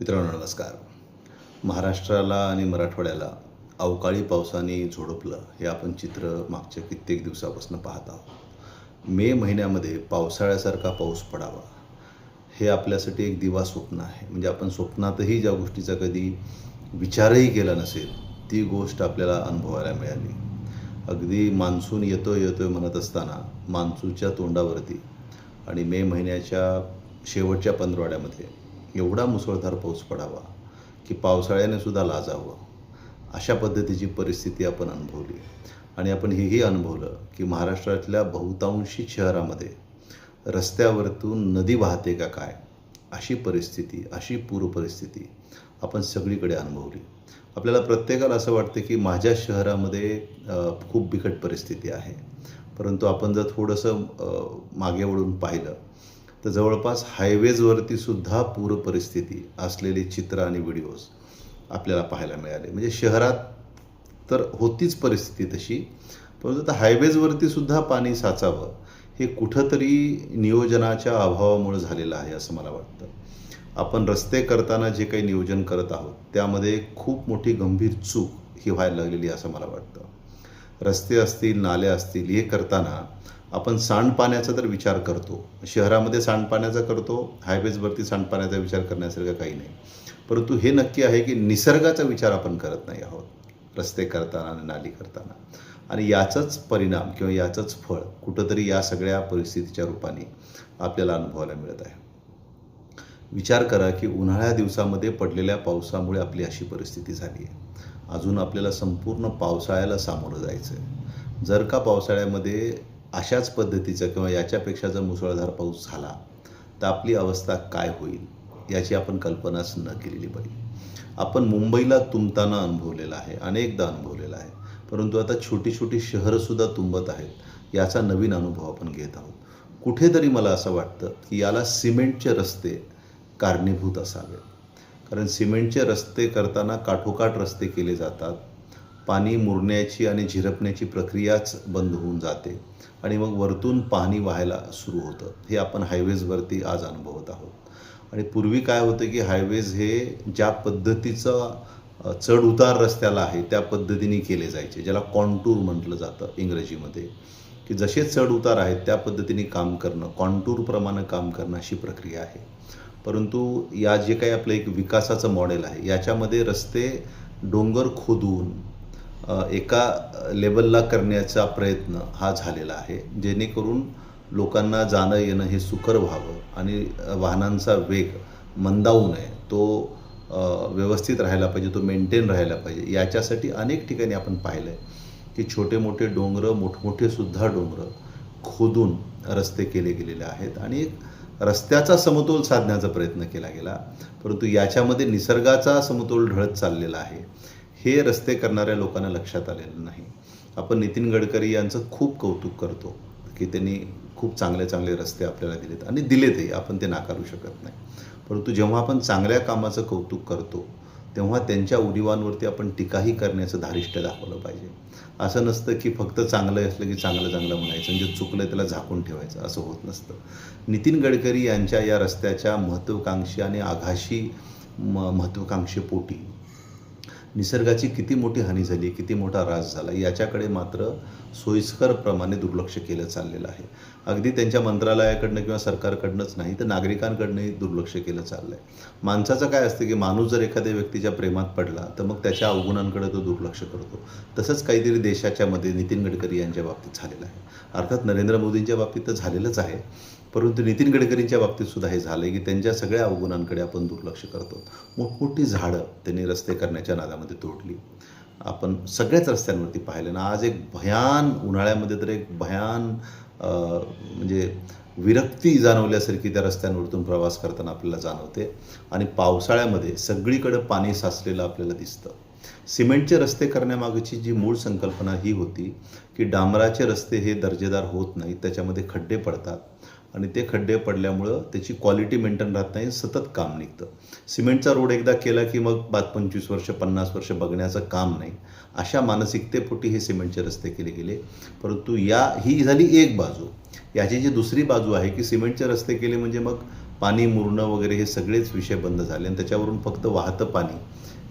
मित्रांनो नमस्कार. महाराष्ट्राला आणि मराठवाड्याला अवकाळी पावसाने झोडपलं हे आपण चित्र मागच्या कित्येक दिवसापासून पाहत आहोत. मे महिन्यामध्ये पावसाळ्यासारखा पाऊस पडावा हे आपल्यासाठी एक दिवा स्वप्न आहे. म्हणजे आपण स्वप्नातही ज्या गोष्टीचा कधी विचारही केला नसेल ती गोष्ट आपल्याला अनुभवायला मिळाली. अगदी मान्सून येतो येतोय म्हणत असताना मान्सूनच्या तोंडावरती आणि मे महिन्याच्या शेवटच्या पंधरवाड्यामध्ये एवढा मुसळधार पाऊस पडावा की पावसाळ्याने सुद्धा लाजावं. अशा पद्धतीची परिस्थिती आपण अनुभवली. आणि आपण हेही अनुभवलं की महाराष्ट्रातल्या बहुतांशी शहरामध्ये रस्त्यावरतून नदी वाहते का काय अशी परिस्थिती अशी पूर परिस्थिती आपण सगळीकडे अनुभवली. आपल्याला प्रत्येकाला असं वाटतं की माझ्या शहरामध्ये खूप बिकट परिस्थिती आहे. परंतु आपण जर थोडंसं मागे वळून पाहिलं तर जवळपास हायवेजवरती सुद्धा पूर परिस्थिती असलेली चित्र आणि व्हिडिओज आपल्याला पाहायला मिळाले. म्हणजे शहरात तर होतीच परिस्थिती तशी परंतु आता हायवेजवरती सुद्धा पाणी साचावं हे कुठंतरी नियोजनाच्या अभावामुळे झालेलं आहे असं मला वाटतं. आपण रस्ते करताना जे काही नियोजन करत आहोत त्यामध्ये खूप मोठी गंभीर चूक ही व्हायला लागलेली असं मला वाटतं. रस्ते असतील नाले असतील हे करताना आपण सांडपाण्याचा तर विचार करतो. शहरामध्ये सांडपाण्याचा करतो हायवेजवरती सांडपाण्याचा विचार करण्यासारखं काही नाही. परंतु हे नक्की आहे की निसर्गाचा विचार आपण करत नाही आहोत रस्ते करताना आणि नाली करताना. आणि याचाच परिणाम किंवा याचंच फळ कुठंतरी या सगळ्या परिस्थितीच्या रूपाने आपल्याला अनुभवायला मिळत आहे. विचार करा की उन्हाळ्या दिवसामध्ये पडलेल्या पावसामुळे आपली अशी परिस्थिती झाली आहे. अजून आपल्याला संपूर्ण पावसाळ्याला सामोरं जायचं आहे जर का पावसाळ्यामध्ये अशाच पद्धतीचा किंवा याच्यापेक्षा जर मुसळधार पाऊस झाला तर आपली अवस्था काय होईल याची आपण कल्पनाच न केलेली पाहिजे आपण मुंबईला तुंबताना अनुभवलेला आहे अनेकदा अनुभवलेला आहे. परंतु आता छोटी छोटी शहरंसुद्धा तुंबत आहेत याचा नवीन अनुभव आपण घेत आहोत. कुठेतरी मला असं वाटतं की याला सिमेंटचे रस्ते कारणीभूत असावे कारण सिमेंटचे रस्ते करताना काठोकाठ रस्ते केले जातात पाणी मुरण्याची आणि झिरपण्याची प्रक्रियाच बंद होऊन जाते. आणि मग वरतून पाणी व्हायला सुरू होतं. हे आपण हायवेजवरती आज अनुभवत आहोत. आणि पूर्वी काय होतं की हायवेज हे ज्या पद्धतीचं चढउतार रस्त्याला आहे त्या पद्धतीने केले जायचे. ज्याला कॉन्टूर म्हटलं जातं इंग्रजीमध्ये. की जसे चढउतार आहेत त्या पद्धतीने काम करणं कॉन्टूरप्रमाणे काम करणं अशी प्रक्रिया आहे. परंतु या जे काही आपलं एक विकासाचं मॉडेल आहे याच्यामध्ये रस्ते डोंगर खोदून एका लेवलला करण्याचा प्रयत्न हा झालेला आहे जेणेकरून लोकांना जाणं येणं हे सुकर व्हावं आणि वाहनांचा वेग मंदावू नये. तो व्यवस्थित राहायला पाहिजे तो मेंटेन राहायला पाहिजे. याच्यासाठी अनेक ठिकाणी आपण पाहिलं आहे की छोटे मोठे डोंगरं मोठमोठे सुद्धा डोंगरं खोदून रस्ते केले गेलेले आहेत आणि एक रस्त्याचा समतोल साधण्याचा प्रयत्न केला गेला. परंतु याच्यामध्ये निसर्गाचा समतोल ढळत चाललेला आहे. हे रस्ते करणाऱ्या लोकांना लक्षात आलेलं नाही. आपण नितीन गडकरी यांचं खूप कौतुक करतो की त्यांनी खूप चांगले चांगले रस्ते आपल्याला दिलेत आणि दिलेतही आपण ते नाकारू शकत नाही. परंतु जेव्हा आपण चांगल्या कामाचं कौतुक करतो तेव्हा त्यांच्या उडीवांवरती आपण टीकाही करण्याचं धारिष्ट्य दाखवलं पाहिजे. असं नसतं की फक्त चांगलं असलं की चांगलं चांगलं म्हणायचं म्हणजे चुकलं त्याला झाकून ठेवायचं असं होत नसतं. नितीन गडकरी यांच्या या रस्त्याच्या महत्त्वाकांक्षी आणि आघाशी म महत्त्वाकांक्षेपोटी निसर्गाची किती मोठी हानी झाली किती मोठा ऱ्हास झाला याच्याकडे मात्र सोयीस्करप्रमाणे दुर्लक्ष केलं चाललेलं आहे. अगदी त्यांच्या मंत्रालयाकडनं किंवा सरकारकडनंच नाही तर नागरिकांकडनंही दुर्लक्ष केलं चाललं आहे माणसाचं काय असतं की माणूस जर एखाद्या व्यक्तीच्या प्रेमात पडला तर मग त्याच्या अवगुणांकडे तो दुर्लक्ष करतो. तसंच काहीतरी देशाच्या मध्ये नितीन गडकरी यांच्या बाबतीत झालेलं आहे. अर्थात नरेंद्र मोदींच्या बाबतीत तर झालेलंच आहे. परंतु नितीन गडकरींच्या बाबतीत सुद्धा हे झालं की त्यांच्या सगळ्या अवगुणांकडे आपण दुर्लक्ष करतो. मोठमोठी झाडं त्यांनी रस्ते करण्याच्या नादामध्ये तोडली. आपण सगळ्याच रस्त्यांवरती पाहिलं ना आज एक भयान उन्हाळ्यामध्ये तर एक भयान म्हणजे विरक्ती जाणवल्यासारखी त्या रस्त्यांवरतून प्रवास करताना आपल्याला जाणवते. आणि पावसाळ्यामध्ये सगळीकडं पाणी साचलेलं आपल्याला दिसतं. सिमेंटचे रस्ते करण्यामागची जी मूळ संकल्पना ही होती की डांबराचे रस्ते हे दर्जेदार होत नाहीत त्याच्यामध्ये खड्डे पडतात. आणि ते खड्डे पडल्यामुळं त्याची क्वालिटी मेंटेन राहत नाही सतत काम निघतं. सिमेंटचा रोड एकदा केला की मग पाच पंचवीस वर्ष पन्नास वर्ष बघण्याचं काम नाही. अशा मानसिकतेपोटी हे सिमेंटचे रस्ते केले गेले. परंतु या ही झाली एक बाजू. याची जी दुसरी बाजू आहे की सिमेंटचे रस्ते केले म्हणजे मग पाणी मुरणं वगैरे हे सगळेच विषय बंद झाले आणि त्याच्यावरून फक्त वाहतं पाणी.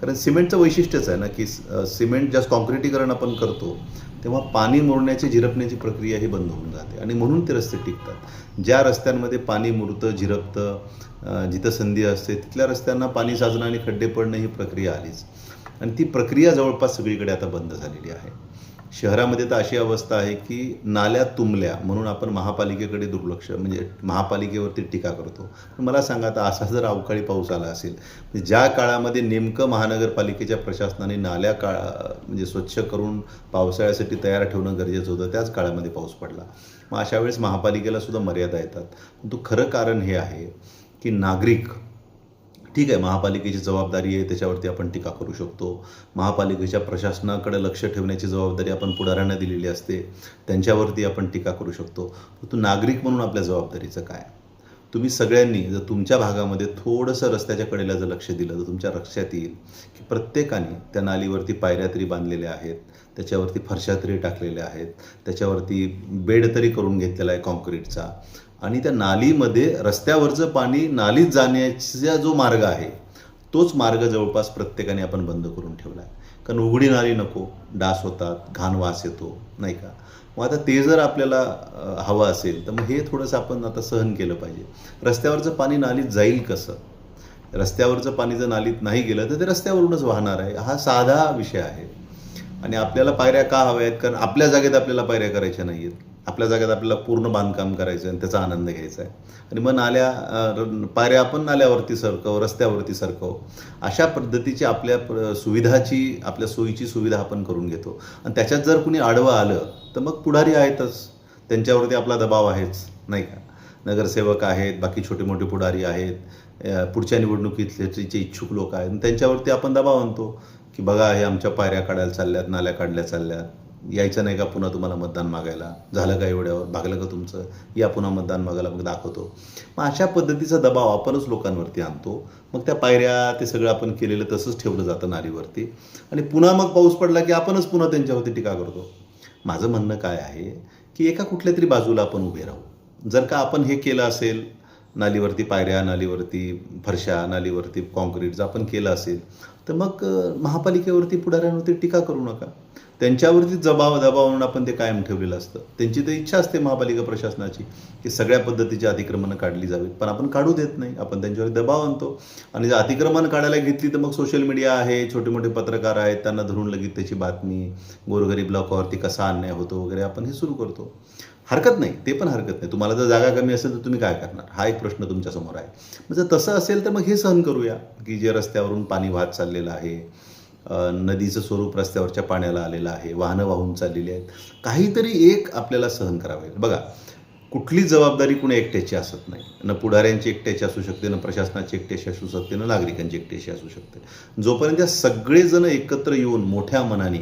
कारण सिमेंटचं वैशिष्ट्यच आहे ना की सिमेंट जास्त कॉन्क्रिटीकरण आपण करतो तेव्हा पाणी मुरण्याची झिरपण्याची प्रक्रिया ही बंद होऊन जाते. आणि म्हणून ते रस्ते टिकतात. ज्या रस्त्यांमध्ये पाणी मुरतं झिरपतं जिथं संधी असते तिथल्या रस्त्यांना पाणी साचणं आणि खड्डे पडणं ही प्रक्रिया आलीच. आणि ती प्रक्रिया जवळपास सगळीकडे आता बंद झालेली आहे. शहरामध्ये तर अशी अवस्था आहे की नाल्या तुंबल्या म्हणून आपण महापालिकेकडे दुर्लक्ष म्हणजे महापालिकेवरती टीका करतो. मला सांगा आता असा जर अवकाळी पाऊस आला असेल ज्या काळामध्ये नेमकं महानगरपालिकेच्या प्रशासनाने नाल्या काळा म्हणजे स्वच्छ करून पावसाळ्यासाठी तयार ठेवणं गरजेचं होतं त्याच काळामध्ये पाऊस पडला. मग अशा वेळेस महापालिकेला सुद्धा मर्यादा येतात. परंतु खरं कारण हे आहे की नागरिक ठीक आहे महापालिकेची जबाबदारी आहे त्याच्यावरती आपण टीका करू शकतो. महापालिकेच्या प्रशासनाकडे लक्ष ठेवण्याची जबाबदारी आपण पुढाऱ्यांना दिलेली असते. त्यांच्यावरती आपण टीका करू शकतो. परंतु नागरिक म्हणून आपल्या जबाबदारीचं काय? तुम्ही सगळ्यांनी जर तुमच्या भागामध्ये थोडंसं रस्त्याच्या कडेला जर लक्ष दिलं तर तुमच्या लक्षात येईल की प्रत्येकाने त्या नालीवरती पायऱ्या तरी बांधलेल्या आहेत त्याच्यावरती फरशा तरी टाकलेल्या आहेत त्याच्यावरती बेड तरी करून घेतलेला आहे कॉन्क्रीटचा. आणि त्या नालीमध्ये रस्त्यावरचं पाणी नालीत जाण्याचा जो मार्ग आहे तोच मार्ग जवळपास प्रत्येकाने आपण बंद करून ठेवला आहे. कारण उघडी नाली नको डास होतात घाण वास येतो नाही का? मग आता ते जर आपल्याला हवं असेल तर मग हे थोडंसं आपण आता सहन केलं पाहिजे. रस्त्यावरचं पाणी नालीत जाईल कसं? रस्त्यावरचं पाणी जर नालीत नाही गेलं तर ते रस्त्यावरूनच वाहणार आहे. हा साधा विषय आहे. आणि आपल्याला पायऱ्या का हव्या आहेत कारण आपल्या जागेत आपल्याला पायऱ्या करायच्या नाही आहेत आपल्या जागेत आपल्याला पूर्ण बांधकाम करायचं आहे आणि त्याचा आनंद घ्यायचा आहे. आणि मग नाल्या पायऱ्या आपण नाल्यावरती सरकव रस्त्यावरती सरकव. अशा पद्धतीची आपल्या सुविधाची आपल्या सोयीची सुविधा आपण करून घेतो. आणि त्याच्यात जर कुणी आडवं आलं तर मग पुढारी आहेतच. त्यांच्यावरती आपला दबाव आहेच नाही का? नगरसेवक आहेत बाकी छोटे मोठे पुढारी आहेत. पुढच्या निवडणुकीतले जे इच्छुक लोक आहेत. आणि त्यांच्यावरती आपण दबाव आणतो की बघा हे आमच्या पायऱ्या काढायला चालल्यात नाल्या काढल्या चालल्यात. यायचं नाही का पुन्हा तुम्हाला मतदान मागायला? झालं का एवढ्यावर? भागलं का तुमचं? या पुन्हा मतदान मागायला मग दाखवतो. मग अशा पद्धतीचा दबाव आपणच लोकांवरती आणतो. मग त्या पायऱ्या ते सगळं आपण केलेलं तसंच ठेवलं जातं नालीवरती. आणि पुन्हा मग पाऊस पडला की आपणच पुन्हा त्यांच्यावरती टीका करतो. माझं म्हणणं काय आहे की एका कुठल्या तरी बाजूला आपण उभे राहू. जर का आपण हे केलं असेल नालीवरती पायऱ्या नालीवरती फरशा नालीवरती कॉन्क्रीट जर आपण केलं असेल तर मग महापालिकेवरती पुढाऱ्यांवरती टीका करू नका. त्यांच्यावरती जबाब दबाव म्हणून आपण ते कायम ठेवलेलं असतं. त्यांची तर इच्छा असते महापालिका प्रशासनाची की सगळ्या पद्धतीची अतिक्रमणं काढली जावीत. पण आपण काढू देत नाही. आपण त्यांच्यावर दबाव आणतो. आणि जर अतिक्रमण काढायला घेतली तर मग सोशल मीडिया आहे छोटे मोठे पत्रकार आहेत त्यांना धरून लगेच त्याची बातमी गोरगरीब लोकांवरती कसा अन्याय होतो वगैरे आपण हे सुरू करतो. हरकत नाही. ते पण हरकत नाही. तुम्हाला जर जागा कमी असेल तर तुम्ही काय करणार? हा एक प्रश्न तुमच्यासमोर आहे. मग जर तसं असेल तर मग हे सहन करूया की जे रस्त्यावरून पाणी वाहत चाललेलं आहे नदीचं स्वरूप रस्त्यावरच्या पाण्याला आलेलं आहे वाहनं वाहून चाललेली आहेत. काहीतरी एक आपल्याला सहन करावे बघा कुठली जबाबदारी कुणी एकट्याची असत नाही. न पुढाऱ्यांची एकट्याची असू शकते न प्रशासनाची एकट्याची असू शकते न नागरिकांची एकट्याची असू शकते. जोपर्यंत सगळेजण एकत्र येऊन मोठ्या मनाने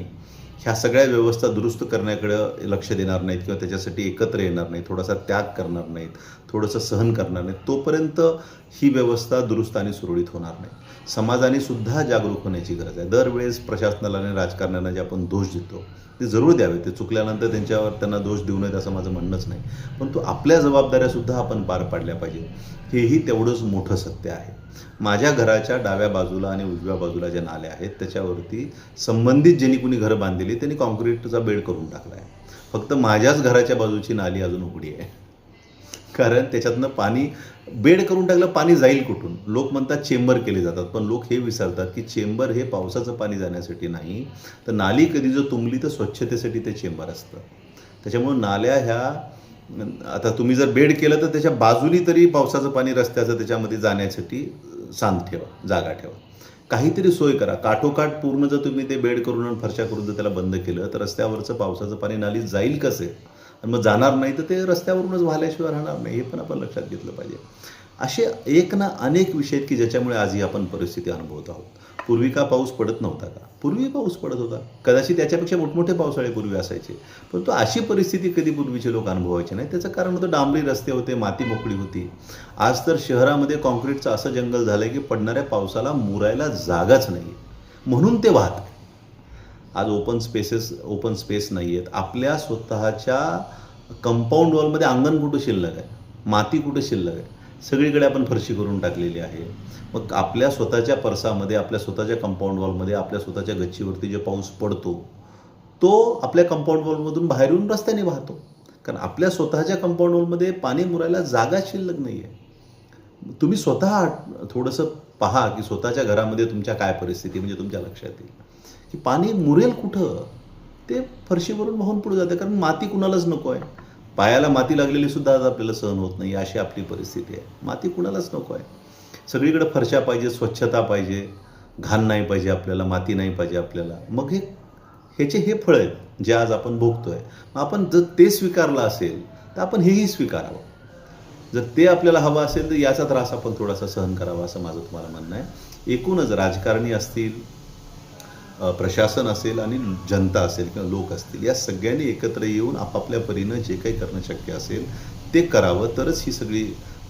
ह्या सगळ्या व्यवस्था दुरुस्त करण्याकडं लक्ष देणार नाहीत किंवा त्याच्यासाठी एकत्र येणार नाही थोडासा त्याग करणार नाहीत थोडंसं सहन करणार नाहीत तोपर्यंत ही व्यवस्था दुरुस्त आणि सुरळीत होणार नाही. समाजाने सुद्धा जागरूक होण्याची गरज आहे. दरवेळेस प्रशासनाला आणि राजकारण्यांना जे आपण दोष देतो ते जरूर द्यावे. ते चुकल्यानंतर त्यांच्यावर त्यांना दोष देऊ नयेत असं माझं म्हणणंच नाही. परंतु आपल्या जबाबदाऱ्यासुद्धा आपण पार पाडल्या पाहिजे हेही तेवढंच मोठं सत्य आहे. माझ्या घराच्या डाव्या बाजूला आणि उजव्या बाजूला ज्या नाल्या आहेत त्याच्यावरती संबंधित ज्यांनी कुणी घरं बांधलेली त्यांनी कॉन्क्रीटचा बेड करून टाकला आहे. फक्त माझ्याच घराच्या बाजूची नाली अजून उघडी आहे. कारण त्याच्यातनं पाणी बेड करून टाकलं पाणी जाईल कुठून? लोक म्हणतात चेंबर केले जातात पण लोक हे विसरतात की चेंबर हे पावसाचं पाणी जाण्यासाठी नाही तर नाली कधी जर तुंबली तर स्वच्छतेसाठी ते चेंबर असतं. त्याच्यामुळं नाल्या ह्या आता तुम्ही जर बेड केलं तर त्याच्या बाजूनी तरी पावसाचं पाणी रस्त्याचं त्याच्यामध्ये जाण्यासाठी सांद ठेवा जागा ठेवा. काहीतरी सोय करा. काठोकाठ पूर्ण जर तुम्ही ते बेड करून आणि फरशा करून जर त्याला बंद केलं तर रस्त्यावरचं पावसाचं पाणी नाली जाईल कसे? आणि मग जाणार नाही तर ते रस्त्यावरूनच वाहल्याशिवाय राहणार नाही. हे पण आपण लक्षात घेतलं पाहिजे. असे एक ना अनेक विषय आहेत की ज्याच्यामुळे आजही आपण परिस्थिती अनुभवत आहोत. पूर्वी का पाऊस पडत नव्हता का? पूर्वी पाऊस पडत होता. कदाचित त्याच्यापेक्षा मोठमोठे पावसाळे पूर्वी असायचे. परंतु अशी परिस्थिती कधी पूर्वीचे लोक अनुभवायचे नाही. त्याचं कारण होतं डांबरी रस्ते होते माती मोकळी होती. आज तर शहरामध्ये कॉन्क्रीटचं असं जंगल झालं की पडणाऱ्या पावसाला मुरायला जागाच नाही. म्हणून ते वाहत आज ओपन स्पेसेस ओपन स्पेस नाही आहेत आपल्या स्वतःच्या कंपाऊंड वॉलमध्ये अंगण कुठं शिल्लक आहे? माती कुठं शिल्लक आहे? सगळीकडे आपण फरशी करून टाकलेली आहे. मग आपल्या स्वतःच्या परसामध्ये आपल्या स्वतःच्या कंपाऊंड वॉलमध्ये आपल्या स्वतःच्या गच्चीवरती जो पाऊस पडतो तो आपल्या कंपाऊंड वॉलमधून बाहेर येऊन रस्त्याने वाहतो. कारण आपल्या स्वतःच्या कंपाऊंड वॉलमध्ये पाणी मुरायला जागा शिल्लक नाही आहे तुम्ही स्वतः थोडंसं पहा की स्वतःच्या घरामध्ये तुमच्या काय परिस्थिती म्हणजे तुमच्या लक्षात येईल. की पाणी मुरेल कुठं? ते फरशीवरून वाहून पुढे जाते. कारण माती कुणालाच नको आहे पायाला माती लागलेली सुद्धा आज आपल्याला सहन होत नाही अशी आपली परिस्थिती आहे. माती कुणालाच नको आहे. सगळीकडे फरशा पाहिजे स्वच्छता पाहिजे घाण नाही पाहिजे आपल्याला माती नाही पाहिजे आपल्याला. मग हे ह्याचे हे फळ आहेत जे आज आपण भोगतोय. मग आपण जर ते स्वीकारलं असेल तर आपण हेही स्वीकारावं. जर ते आपल्याला हवं असेल तर याचा त्रास आपण थोडासा सहन करावा असं माझं तुम्हाला म्हणणं आहे. एकूणच राजकारणी असतील प्रशासन असेल आणि जनता असेल किंवा लोक असतील या सगळ्यांनी एकत्र येऊन आपापल्या परीनं जे काही करणं शक्य असेल ते करावं. तरच ही सगळी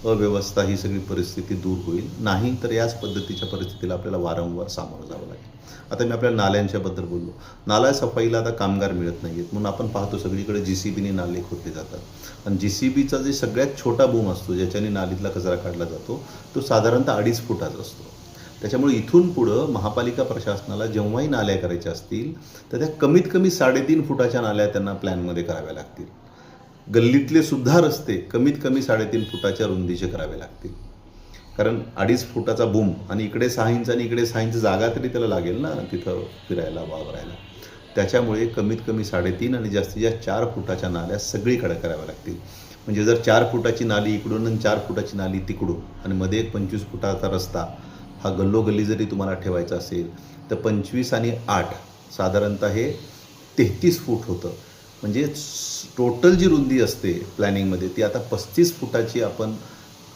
अव्यवस्था ही सगळी परिस्थिती दूर होईल. नाही तर याच पद्धतीच्या परिस्थितीला आपल्याला वारंवार सामोरं जावं लागेल. आता मी आपल्या नाल्यांच्याबद्दल बोललो. नाला सफाईला आता कामगार मिळत नाही आहेत म्हणून आपण पाहतो सगळीकडे जी सी बीने नाले खोदले जातात. आणि जी सी बीचा जे सगळ्यात छोटा बूम असतो ज्याच्याने नालीतला कचरा काढला जातो तो साधारणतः अडीच फुटाचा असतो. त्याच्यामुळे इथून पुढं महापालिका प्रशासनाला जेव्हाही नाल्या करायच्या असतील तर त्या कमीत कमी साडेतीन फुटाच्या नाल्या त्यांना प्लॅनमध्ये कराव्या लागतील. गल्लीतले सुद्धा रस्ते कमीत कमी साडेतीन फुटाच्या रुंदीचे करावे लागतील. कारण अडीच फुटाचा बूम आणि इकडे सहा इंच आणि इकडे सहा इंच जागा तरी त्याला लागेल ना तिथं फिरायला वावरायला. त्याच्यामुळे कमीत कमी साडेतीन आणि जास्तीत जास्त चार फुटाच्या नाल्या सगळीकडे कराव्या लागतील. म्हणजे जर चार फुटाची नाली इकडून आणि चार फुटाची नाली तिकडून आणि मध्ये एक पंचवीस फुटाचा रस्ता हा गल्लोगल्ली जरी तुम्हाला ठेवायचा असेल तर पंचवीस आणि आठ साधारणतः हे तेहतीस फूट होतं. म्हणजे टोटल जी रुंदी असते प्लॅनिंगमध्ये ती आता पस्तीस फुटाची आपण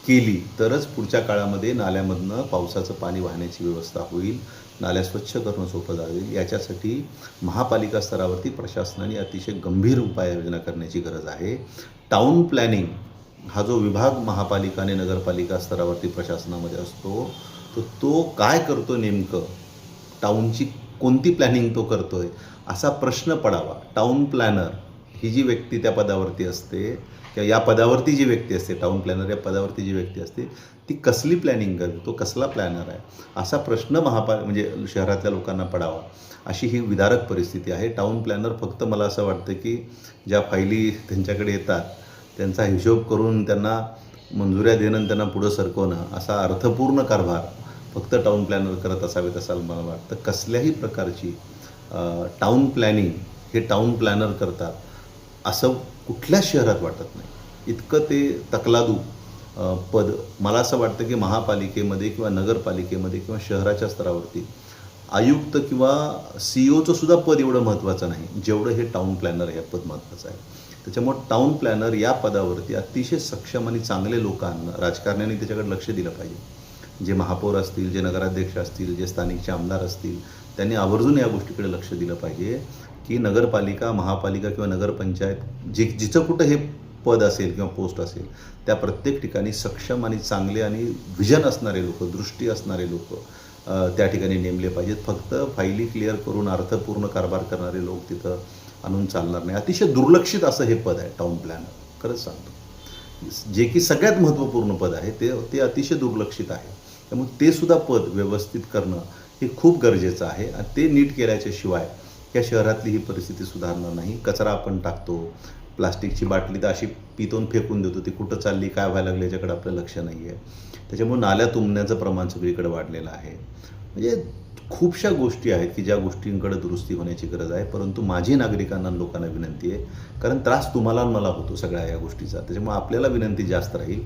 केली तरच पुढच्या काळामध्ये नाल्यामधनं पावसाचं पाणी वाहण्याची व्यवस्था होईल नाल्या स्वच्छ करणं सोपं जाईल. याच्यासाठी महापालिका स्तरावरती प्रशासनाने अतिशय गंभीर उपाययोजना करण्याची गरज आहे. टाऊन प्लॅनिंग हा जो विभाग महापालिका आणि नगरपालिका स्तरावरती प्रशासनामध्ये असतो तर तो काय करतो नेमकं? टाऊनची कोणती प्लॅनिंग तो करतोय? असा प्रश्न पडावा. टाऊन प्लॅनर ही जी व्यक्ती त्या पदावरती असते किंवा या पदावरती जी व्यक्ती असते टाऊन प्लॅनर या पदावरती जी व्यक्ती असते ती कसली प्लॅनिंग करते? तो कसला प्लॅनर आहे? असा प्रश्न महापा म्हणजे शहरातल्या लोकांना पडावा. अशी ही विदारक परिस्थिती आहे. टाऊन प्लॅनर फक्त मला असं वाटतं की ज्या फायली त्यांच्याकडे येतात त्यांचा हिशोब करून त्यांना मंजुऱ्या देणं त्यांना पुढं सरकवणं असा अर्थपूर्ण कारभार फक्त टाऊन प्लॅनर करत असावेत असं मला वाटतं. कसल्याही प्रकारची टाऊन प्लॅनिंग हे टाऊन प्लॅनर करतात असं कुठल्याच शहरात वाटत नाही. इतकं ते तकलादू पद मला असं वाटतं की महापालिकेमध्ये किंवा नगरपालिकेमध्ये किंवा शहराच्या स्तरावरती आयुक्त किंवा सी ओचं सुद्धा पद एवढं महत्त्वाचं नाही जेवढं हे टाऊन प्लॅनर हे पद महत्त्वाचं आहे. त्याच्यामुळं टाऊन प्लॅनर या पदावरती अतिशय सक्षम आणि चांगले लोकांना राजकारण्याने त्याच्याकडे लक्ष दिलं पाहिजे. जे महापौर असतील जे नगराध्यक्ष असतील जे स्थानिकचे आमदार असतील त्यांनी आवर्जून या गोष्टीकडे लक्ष दिलं पाहिजे की नगरपालिका महापालिका किंवा नगरपंचायत जे जिचं कुठं हे पद असेल किंवा पोस्ट असेल त्या प्रत्येक ठिकाणी सक्षम आणि चांगले आणि व्हिजन असणारे लोक दृष्टी असणारे लोक त्या ठिकाणी नेमले पाहिजेत. फक्त फायली क्लिअर करून अर्थपूर्ण कारभार करणारे लोक तिथं आणून चालणार नाही. अतिशय दुर्लक्षित असं हे पद आहे टाऊन प्लॅनर खरंच सांगतो. जे की सगळ्यात महत्त्वपूर्ण पद आहे ते ते अतिशय दुर्लक्षित आहे. त्यामुळे ते सुद्धा पद व्यवस्थित करणं हे खूप गरजेचं आहे. आणि ते नीट केल्याच्या शिवाय या शहरातली ही परिस्थिती सुधारणार नाही. कचरा आपण टाकतो प्लास्टिकची बाटली तर अशी पितून फेकून देतो ती कुठं चालली काय व्हायला लागली याच्याकडे आपलं लक्ष नाही आहे त्याच्यामुळे नाल्या तुंबण्याचं प्रमाण सगळीकडे वाढलेलं आहे. म्हणजे खूपशा गोष्टी आहेत की ज्या गोष्टींकडे दुरुस्ती होण्याची गरज आहे परंतु माझी नागरिकांना लोकांना विनंती आहे कारण त्रास तुम्हाला मला होतो सगळ्या या गोष्टीचा. त्याच्यामुळे आपल्याला विनंती जास्त राहील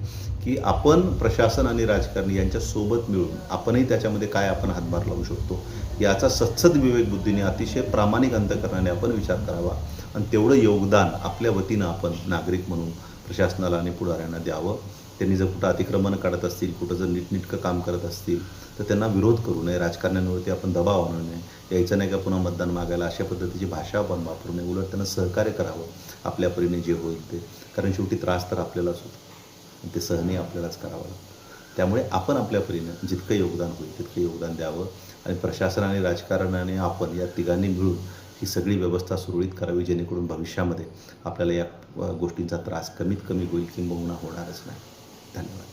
की आपण प्रशासन आणि राजकारणी यांच्या सोबत मिळून आपणही त्याच्यामध्ये काय आपण हातभार लावू शकतो याचा सत्सद विवेकबुद्धीने अतिशय प्रामाणिक अंतकरणाने आपण विचार करावा आणि तेवढं योगदान आपल्या वतीनं आपण नागरिक म्हणून प्रशासनाला आणि पुढाऱ्यांना द्यावं. त्यांनी जर कुठं अतिक्रमण काढत असतील कुठं जर नीटनीटकं काम करत असतील तर त्यांना विरोध करू नये. राजकारण्यांवरती आपण दबाव आणू नये. यायचं नाही का पुन्हा मतदान मागायला अशा पद्धतीची भाषा आपण वापरू नये. उलट त्यांना सहकार्य करावं आपल्या परीने जे होईल ते. कारण शेवटी त्रास तर आपल्यालाच होतो. ते सहनही आपल्यालाच करावं लागतं. त्यामुळे आपण आपल्या परीनं जितकं योगदान होईल तितकं योगदान द्यावं. आणि प्रशासन आणि राजकारणाने आपण या तिघांनी मिळून ही सगळी व्यवस्था सुरळीत करावी जेणेकरून भविष्यामध्ये आपल्याला या गोष्टींचा त्रास कमीत कमी होईल किंबहुना होणारच नाही. Hasta luego.